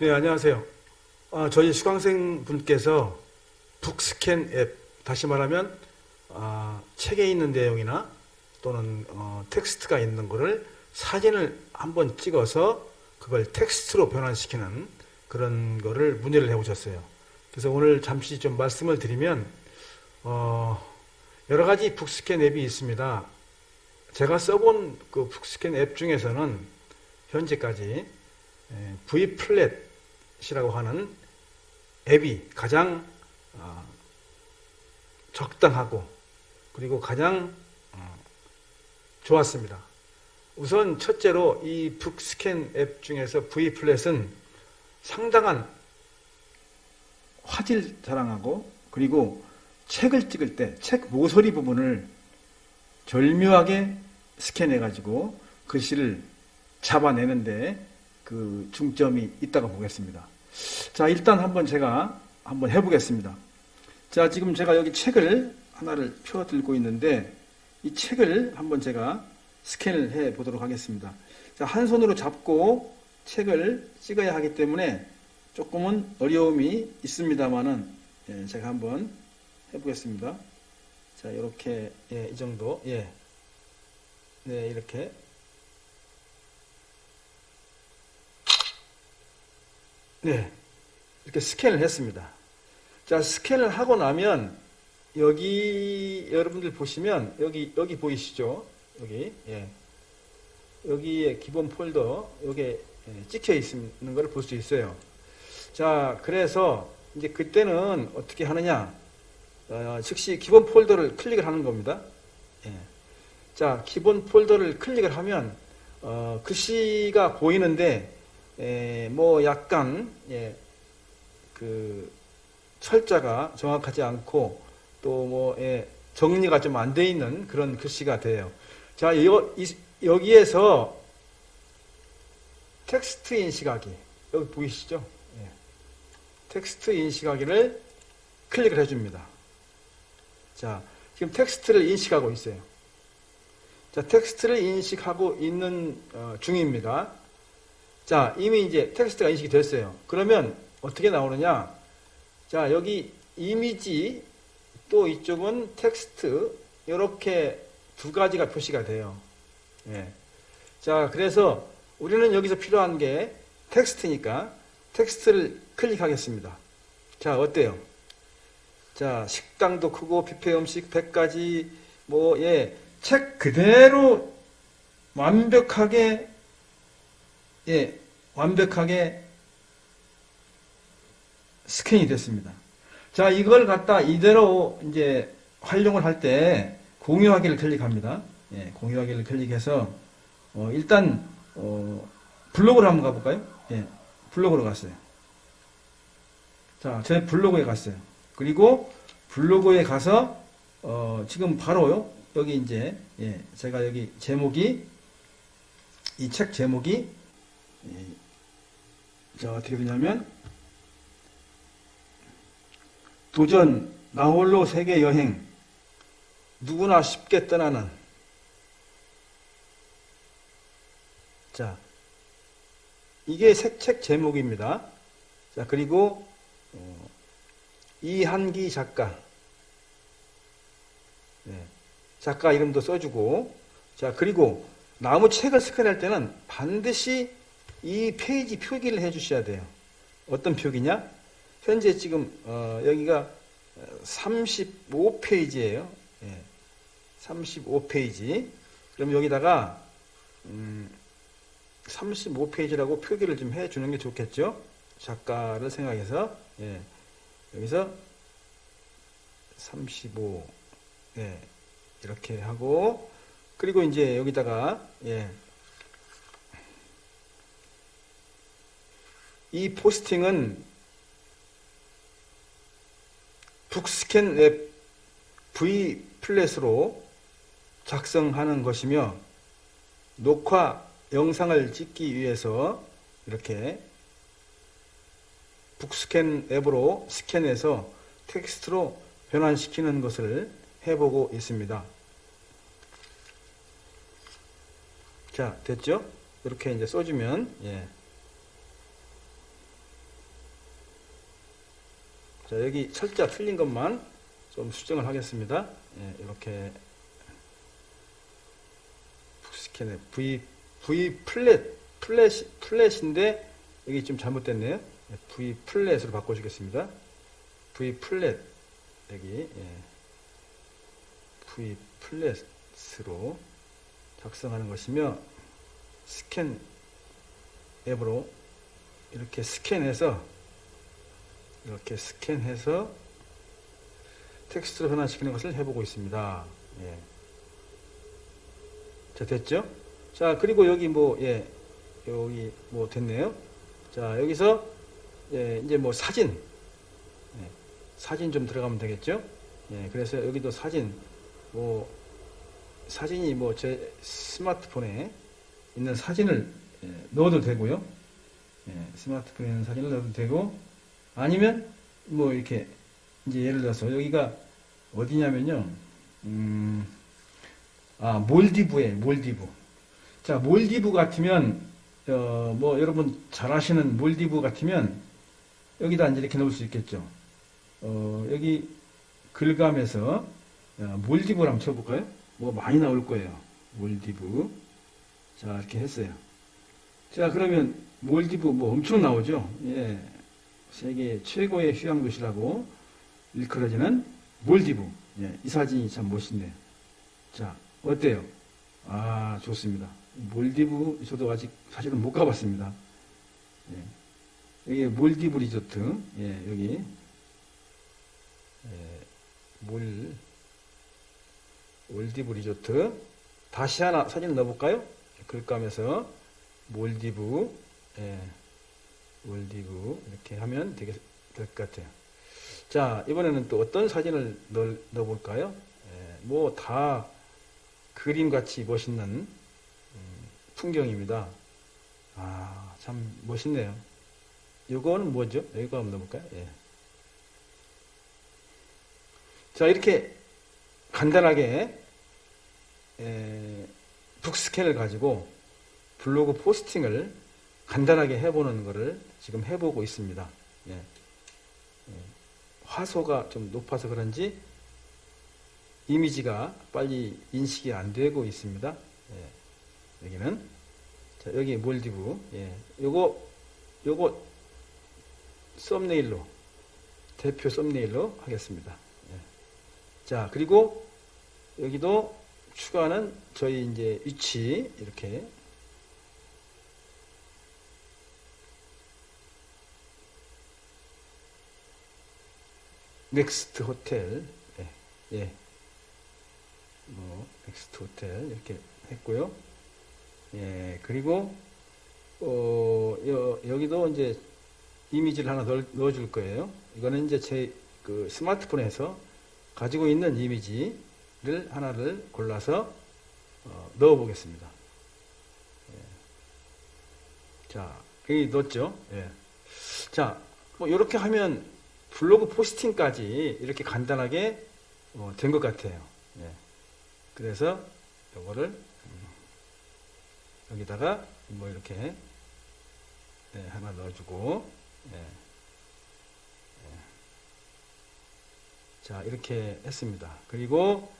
네, 안녕하세요. 아, 저희 수강생 분께서 북스캔 앱, 다시 말하면 아, 책에 있는 내용이나 또는 어, 텍스트가 있는 거를 사진을 한번 찍어서 그걸 텍스트로 변환시키는 그런 거를 문의를 해오셨어요. 그래서 오늘 잠시 좀 말씀을 드리면 어, 여러 가지 북스캔 앱이 있습니다. 제가 써본 그 북스캔 앱 중에서는 현재까지 에, V 플랫 이라고 하는 앱이 가장 어, 적당하고 그리고 가장 어, 좋았습니다. 우선 첫째로 이 북스캔 앱 중에서 V 플랫은 상당한 화질 자랑하고 그리고 책을 찍을 때 책 모서리 부분을 절묘하게 스캔해 가지고 글씨를 잡아내는데 그 중점이 있다고 보겠습니다. 자, 일단 한번 제가 한번 해보겠습니다. 자, 지금 제가 여기 책을 하나를 펴 들고 있는데 이 책을 한번 제가 스캔을 해 보도록 하겠습니다. 자, 한 손으로 잡고 책을 찍어야 하기 때문에 조금은 어려움이 있습니다만은 예, 제가 한번 해보겠습니다. 자, 이렇게 예, 이 정도 예, 네 이렇게 네 이렇게 스캔을 했습니다. 자, 스캔을 하고 나면 여기 여러분들 보시면 여기 여기 보이시죠? 여기 예. 여기에 기본 폴더 여기에 예, 찍혀 있는 걸볼수 있어요. 자, 그래서 이제 그때는 어떻게 하느냐? 어, 즉시 기본 폴더를 클릭을 하는 겁니다. 예. 자, 기본 폴더를 클릭을 하면 어, 글씨가 보이는데 에, 뭐 약간 예, 그 철자가 정확하지 않고 또뭐 예, 정리가 좀 안 돼 있는 그런 글씨가 돼요. 자, 여, 이, 여기에서 텍스트 인식하기 여기 보이시죠? 예. 텍스트 인식하기를 클릭을 해줍니다. 자, 지금 텍스트를 인식하고 있어요. 자, 텍스트를 인식하고 있는 어, 중입니다. 자, 이미 이제 텍스트가 인식이 됐어요. 그러면 어떻게 나오느냐? 자, 여기 이미지 또 이쪽은 텍스트 이렇게 두 가지가 표시가 돼요. 예. 자, 그래서 우리는 여기서 필요한 게 텍스트니까 텍스트를 클릭하겠습니다. 자, 어때요? 자, 식당도 크고 뷔페 음식 100가지 뭐 예, 책 그대로 완벽하게 예, 완벽하게 스캔이 됐습니다. 자, 이걸 갖다 이대로 이제 활용을 할 때 공유하기를 클릭합니다. 예, 공유하기를 클릭해서 어, 일단 어, 블로그로 한번 가볼까요? 예, 블로그로 갔어요. 자, 제 블로그에 갔어요. 그리고 블로그에 가서 어, 지금 바로요. 여기 이제 예, 제가 여기 제목이 이 책 제목이 예, 자 어떻게 되냐면 도전 나홀로 세계 여행 누구나 쉽게 떠나는. 자 이게 책, 책 제목입니다. 자 그리고 어, 이한기 작가. 네, 작가 이름도 써주고. 자 그리고 나무 책을 스캔할 때는 반드시 이 페이지 표기를 해 주셔야 돼요. 어떤 표기냐? 현재 지금 어, 여기가 35페이지예요. 예, 35페이지. 그럼 여기다가 음, 35페이지라고 표기를 좀 해주는 게 좋겠죠? 작가를 생각해서 예, 여기서 35 예, 이렇게 하고 그리고 이제 여기다가 예, 이 포스팅은 북스캔 앱 V 플랫으로 작성하는 것이며 녹화 영상을 찍기 위해서 이렇게 북스캔 앱으로 스캔해서 텍스트로 변환시키는 것을 해보고 있습니다. 자, 됐죠? 이렇게 이제 써주면, 예. 자, 여기 철자 틀린 것만 좀 수정을 하겠습니다. 예, 이렇게 스캔에 V V 플랫 플랫 플랫인데 여기 좀 잘못됐네요. 예, V 플랫으로 바꿔주겠습니다. V 플랫 여기 예. V 플랫으로 작성하는 것이며 스캔 앱으로 이렇게 스캔해서 이렇게 스캔해서 텍스트로 변환시키는 것을 해보고 있습니다. 예. 자, 됐죠? 자, 그리고 여기 뭐, 예, 여기 뭐 됐네요. 자, 여기서, 예, 이제 뭐 사진, 예, 사진 좀 들어가면 되겠죠? 예, 그래서 여기도 사진, 뭐, 사진이 뭐 제 스마트폰에 있는 사진을 예, 넣어도 되고요. 예, 스마트폰에 있는 사진을 넣어도 되고, 아니면 뭐 이렇게 이제 예를 들어서 여기가 어디냐면요. 음, 아, 몰디브에 몰디브. 자, 몰디브 같으면 어, 뭐 여러분 잘 아시는 몰디브 같으면 여기다 이제 이렇게 넣을 수 있겠죠. 어, 여기 글감에서 어, 몰디브를 한번 쳐볼까요? 뭐 많이 나올 거예요. 몰디브. 자, 이렇게 했어요. 자, 그러면 몰디브 뭐 엄청 나오죠. 예. 세계 최고의 휴양 도시라고 일컬어지는 몰디브. 예, 이 사진이 참 멋있네요. 자, 어때요? 아, 좋습니다. 몰디브 저도 아직 사실은 못 가봤습니다. 예. 여기 몰디브 리조트. 예, 여기 예, 몰 몰디브 리조트. 다시 하나 사진 넣어볼까요? 글감에서 몰디브. 예. 몰디브 이렇게 하면 되게 될 것 같아요. 자, 이번에는 또 어떤 사진을 넣, 넣어볼까요? 예, 뭐다 그림같이 멋있는 음, 풍경입니다. 아, 참 멋있네요. 이거는 뭐죠? 여기가 한번 넣어볼까요? 예. 자, 이렇게 간단하게 에, 북스캔을 가지고 블로그 포스팅을 간단하게 해보는 것을 지금 해보고 있습니다. 예. 예. 화소가 좀 높아서 그런지 이미지가 빨리 인식이 안 되고 있습니다. 예. 여기는 자, 여기 몰디브. 예. 요거 요거 썸네일로 대표 썸네일로 하겠습니다. 예. 자, 그리고 여기도 추가하는 저희 이제 위치 이렇게 넥스트 호텔, 예, 예. 뭐, 넥스트 호텔, 이렇게 했고요. 예, 그리고, 어, 여, 여기도 이제 이미지를 하나 넣, 넣어 줄 거예요. 이거는 이제 제 그 스마트폰에서 가지고 있는 이미지를 하나를 골라서 어, 넣어 보겠습니다. 예. 자, 여기 넣었죠? 예. 자, 뭐, 이렇게 하면 블로그 포스팅까지 이렇게 간단하게 어, 된것 같아요. 예. 그래서 요거를 음, 여기다가 뭐 이렇게 네, 하나 넣어주고 예. 예. 자 이렇게 했습니다. 그리고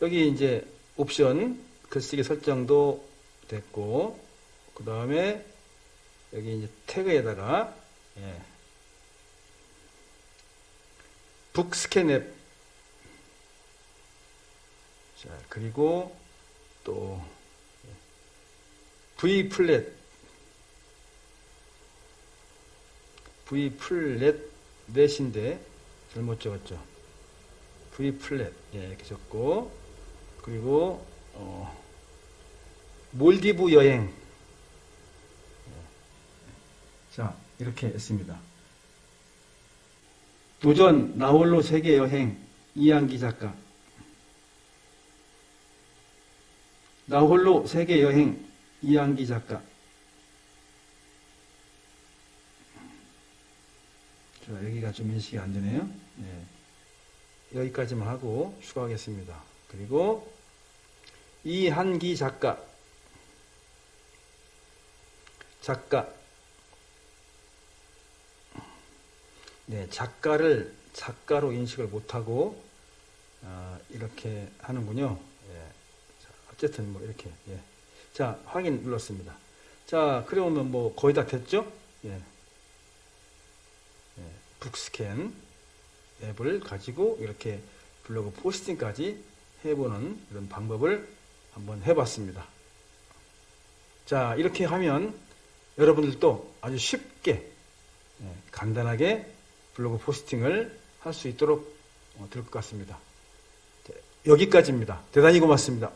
여기 이제 옵션 글쓰기 설정도 됐고 그 다음에 여기 이제 태그에다가 예. 북스캔 앱. 자, 그리고 또 V 플랫. V 플랫 넷인데 잘못 적었죠. V 플랫. 예, 이렇게 적고 그리고 어, 몰디브 여행. 예. 자, 이렇게 했습니다. 도전 나홀로 세계 여행 이한기 작가. 나홀로 세계 여행 이한기 작가. 자 여기가 좀 인식이 안 되네요. 네. 여기까지만 하고 추가하겠습니다. 그리고 이한기 작가. 작가 네, 작가를 작가로 인식을 못하고 아, 이렇게 하는군요. 예. 자, 어쨌든 뭐 이렇게 예. 자 확인 눌렀습니다. 자 그러면 뭐 거의 다 됐죠? 예. 예. 북스캔 앱을 가지고 이렇게 블로그 포스팅까지 해보는 이런 방법을 한번 해봤습니다. 자 이렇게 하면 여러분들도 아주 쉽게 예, 간단하게 블로그 포스팅을 할 수 있도록 어, 될것 같습니다. 자, 여기까지입니다. 대단히 고맙습니다.